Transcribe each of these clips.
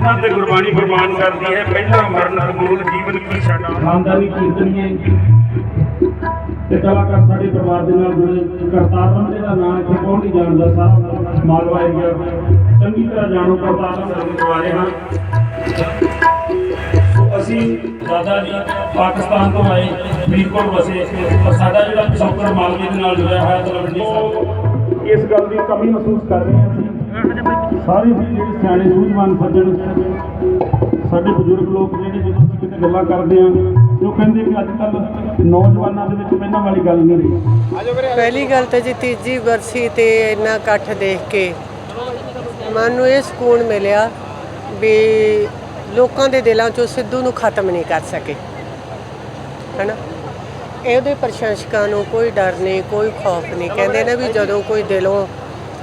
ਜਿਨ੍ਹਾਂ ਤੇ ਗੁਰਬਾਣੀ ਫਰਮਾਨ ਕਰਦੀ ਹੈ, ਪਹਿਲਾ ਮਰਨ ਕਬੂਲ ਜੀਵਨ ਕੀ ਸਾਡਾ? ਖਾਨਦਾਨੀ ਕੀਰਤਨੀਏ ਤੇ ਕਲਾਕਾਰ ਸਾਡੇ ਪਰਿਵਾਰ ਦੇ ਨਾਲ ਜੁੜੇ। ਕਰਤਾਰ ਬੰਦੇ ਦਾ ਨਾਮ ਇੱਥੇ ਕੌਣ ਨਹੀਂ ਜਾਣਦਾ ਸਾਰਾ ਮਾਲਵਾ ਏਰੀਆ ਚੰਗੀ ਤਰ੍ਹਾਂ ਜਾਣੋ, ਕਰਤਾਰ ਬੰਦੇ ਦੇ ਬਾਰੇ ਹਾਂ ਅਸੀਂ ਦਾਦਾ ਜੀ ਪਾਕਿਸਤਾਨ ਤੋਂ ਆਏ, ਫਰੀਦਕੋਟ ਵਸੇ। ਪਰ ਸਾਡਾ ਜਿਹੜਾ ਪਿਛੋਕੜ ਮਾਲਵੇ ਦੇ ਨਾਲ ਜੁੜਿਆ ਹੋਇਆ ਤਲਵੰਡੀ ਸਾਹਿਬ ਇਸ ਗੱਲ ਦੀ ਕਮੀ ਮਹਿਸੂਸ ਕਰ ਰਹੇ ਹਾਂ ਸਾਰੇ ਵੀ ਜਿਹੜੇ ਸਿਆਣੇ ਸੂਝਵਾਨ ਸੱਜਣ ਸਾਡੇ ਬਜ਼ੁਰਗ ਲੋਕ ਜਿਹੜੇ ਜਦੋਂ ਅਸੀਂ ਕਿਤੇ ਗੱਲਾਂ ਕਰਦੇ ਹਾਂ ਤੇ ਉਹ ਕਹਿੰਦੇ ਕਿ ਅੱਜ ਕੱਲ੍ਹ ਨੌਜਵਾਨਾਂ ਦੇ ਵਿੱਚ ਪਹਿਲਾਂ ਵਾਲੀ ਗੱਲ ਨਹੀਂ ਰਹੀ। ਪਹਿਲੀ ਗੱਲ ਤਾਂ ਜੀ ਤੀਜੀ ਵਰਸੀ ਤੇ ਇੰਨਾ ਇਕੱਠ ਦੇਖ ਕੇ ਮਨ ਨੂੰ ਇਹ ਸਕੂਨ ਮਿਲਿਆ ਵੀ ਲੋਕਾਂ ਦੇ ਦਿਲਾਂ 'ਚੋਂ ਸਿੱਧੂ ਨੂੰ ਖਤਮ ਨਹੀਂ ਕਰ ਸਕੇ। ਹੈਨਾ? ਇਹਦੇ ਪ੍ਰਸ਼ੰਸਕਾਂ ਨੂੰ ਕੋਈ ਡਰ ਨਹੀਂ ਕੋਈ ਖੌਫ ਨਹੀਂ। ਕਹਿੰਦੇ ਨੇ ਵੀ ਜਦੋਂ ਕੋਈ ਦਿਲੋਂ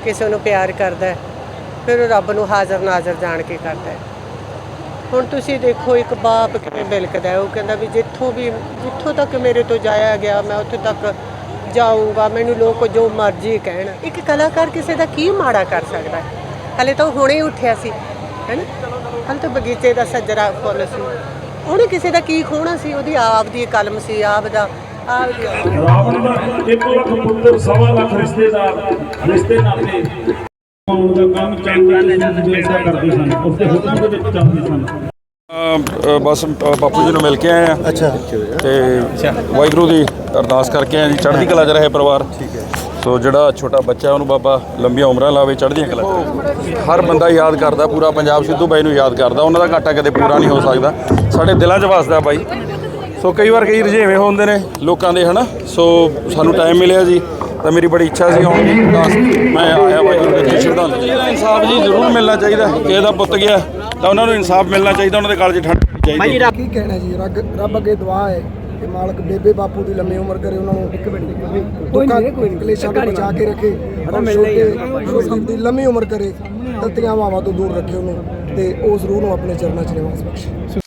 ਕਿਸੇ ਨੂੰ ਪਿਆਰ ਕਰਦਾ ਹੈ, ਫਿਰ ਉਹ ਰੱਬ ਨੂੰ ਹਾਜ਼ਰ ਨਾਜ਼ਰ ਜਾਣ ਕੇ ਕਰਦਾ ਹੈ। ਹੁਣ ਤੁਸੀਂ ਦੇਖੋ, ਇੱਕ ਬਾਪ ਕਿਵੇਂ ਬਿਲਕਦਾ ਹੈ। ਉਹ ਕਹਿੰਦਾ ਵੀ ਜਿੱਥੋਂ ਵੀ, ਜਿੱਥੋਂ ਤੱਕ ਮੇਰੇ ਤੋਂ ਜਾਇਆ ਗਿਆ, ਮੈਂ ਉੱਥੇ ਤੱਕ ਜਾਊਂਗਾ। ਮੈਨੂੰ ਲੋਕ ਜੋ ਮਰਜ਼ੀ ਕਹਿਣ। ਇੱਕ ਕਲਾਕਾਰ ਕਿਸੇ ਦਾ ਕੀ ਮਾੜਾ ਕਰ ਸਕਦਾ ਹੈ? ਹਲੇ ਤਾਂ ਉਹ ਹੁਣੇ ਹੀ ਉੱਠਿਆ ਸੀ, ਹੈਨਾ? ਹਲੇ ਤਾਂ ਬਗੀਚੇ ਦਾ ਸੱਜਰਾ ਫੁੱਲ ਸੀ। ਉਹਨੇ ਕਿਸੇ ਦਾ ਕੀ ਖੋਣਾ ਸੀ? ਉਹਦੀ ਆਪ ਦੀ ਕਲਮ ਸੀ, ਆਪ ਦਾ ਆਪ ਦਾ ਇੱਕ ਲੱਖ ਪੁੱਤਰ ਸਵਾ ਲੱਖ ਰਿਸ਼ਤੇਦਾਰ, ਰਿਸ਼ਤੇ ਨਾਤੇ। ਆਉਣ ਦਾ ਕੰਮ ਚੰਦ ਦੇ ਜਿਹੜਾ ਕਰਦੇ ਸਨ ਉਸ ਦੇ ਹੁਕਮ ਦੇ ਵਿੱਚ ਚੱਲਦੇ ਸਨ ਅ, ਅ, ਬਸ ਅ, ਬਾਪੂ ਜੀ ਨੂੰ ਮਿਲ ਕੇ ਆਏ ਆ। ਅੱਛਾ। ਤੇ ਵਾਹਿਗੁਰੂ ਦੀ ਅਰਦਾਸ ਕਰਕੇ ਆਏ ਜੀ। ਚੜ੍ਹਦੀ ਕਲਾ 'ਚ ਰਹੇ ਪਰਿਵਾਰ। ਠੀਕ ਹੈ। ਸੋ ਜਿਹੜਾ ਛੋਟਾ ਬੱਚਾ ਉਹਨੂੰ ਬਾਬਾ ਲੰਬੀਆਂ ਉਮਰਾਂ ਲਾਵੇ ਚੜ੍ਹਦੀਆਂ ਕਲਾ 'ਚ ਹਰ ਬੰਦਾ ਯਾਦ ਕਰਦਾ ਪੂਰਾ ਪੰਜਾਬ ਸਿੱਧੂ ਬਾਈ ਨੂੰ ਯਾਦ ਕਰਦਾ। ਉਹਨਾਂ ਦਾ ਘਾਟਾ ਕਦੇ ਪੂਰਾ ਨਹੀਂ ਹੋ ਸਕਦਾ। ਸਾਡੇ ਦਿਲਾਂ 'ਚ ਵਸਦਾ ਬਾਈ। ਸੋ ਕਈ ਵਾਰ ਕਈ ਰੁਝੇਵੇਂ ਹੁੰਦੇ ਨੇ ਲੋਕਾਂ ਦੇ ਹਨਾ? ਸੋ ਸਾਨੂੰ ਟਾਈਮ ਮਿਲਿਆ ਜੀ। ਤਾਂ ਮੇਰੀ ਬੜੀ ਇੱਛਾ ਸੀ ਆਉਣ ਦੀ। ਤਾਂ ਮੈਂ ਆਇਆ ਵਾਹਿਗੁਰੂ ਦੇ ਸ਼ਰਧਾਂਜਲੀ ਇਨਸਾਫ ਜੀ ਜ਼ਰੂਰ ਮਿਲਣਾ ਚਾਹੀਦਾ। ਕਿਸੇ ਦਾ ਪੁੱਤ ਗਿਆ ਤਾਂ ਉਹਨਾਂ ਨੂੰ ਇਨਸਾਫ ਮਿਲਣਾ ਚਾਹੀਦਾ ਉਹਨਾਂ ਦੇ ਕਾਲਜ ਠੰਡ ਚਾਹੀਦੀ। ਕੀ ਕਹਿਣਾ ਜੀ? ਰੱਬ ਰੱਬ ਅੱਗੇ ਦੁਆ ਹੈ ਕਿ ਮਾਲਕ ਬੇਬੇ ਬਾਪੂ ਦੀ ਲੰਮੀ ਉਮਰ ਕਰੇ ਉਹਨਾਂ ਨੂੰ ਇੱਕ ਮਿੰਟ ਕੋਈ ਨਹੀਂ ਕੋਈ ਕਲੇਸ਼ਾਂ ਤੋਂ ਬਚਾ ਕੇ ਰੱਖੇ ਛੋਟੇ ਛੋਟੀ ਦੀ ਲੰਮੀ ਉਮਰ ਕਰੇ ਤਤੀਆਂ ਹਵਾਵਾਂ ਤੋਂ ਦੂਰ ਰੱਖੇ ਉਹਨੂੰ ਤੇ ਉਸ ਰੂਹ ਨੂੰ ਆਪਣੇ ਚਰਨਾਂ 'ਚ ਨਿਵਾਸ ਬਖਸ਼ੇ